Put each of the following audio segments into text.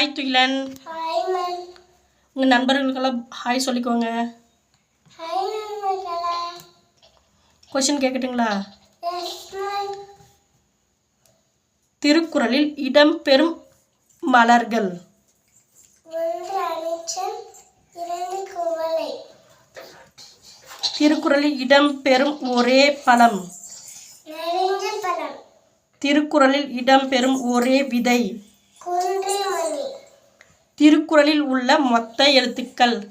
Hi துயிலன் உங்கள் நண்பர்களுக்கெல்லாம் hi சொல்லிக்கோங்க. Question கேட்கட்டுங்களா திருக்குறளில் இடம்பெறும் மலர்கள். திருக்குறளில் இடம்பெறும் ஒரே பழம். திருக்குறளில் இடம்பெறும் ஒரே விதை. திருக்குறளில் உள்ள மொத்த எழுத்துக்கள்.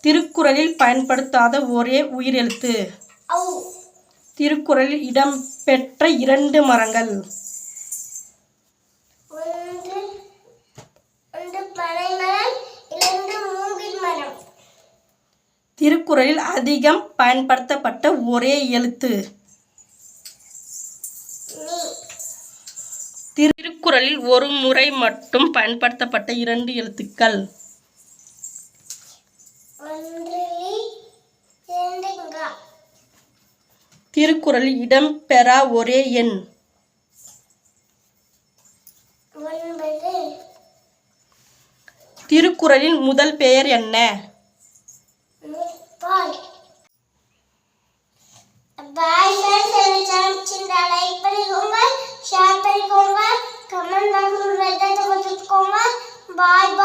திருக்குறளில் பயன்படுத்தாத ஒரே உயிரெழுத்து. ஔ. திருக்குறளில் இடம்பெற்ற இரண்டு மரங்கள். திருக்குறளில் அதிகம் பயன்படுத்தப்பட்ட ஒரே எழுத்து. திருக்குறளில் ஒரு முறை மட்டும் பயன்படுத்தப்பட்ட இரண்டு எழுத்துக்கள். ஒன்று திருக்குறளில் இடம்பெறா ஒரே எண். திருக்குறளின் முதல் பெயர் என்ன? பாய். பாய் பாய்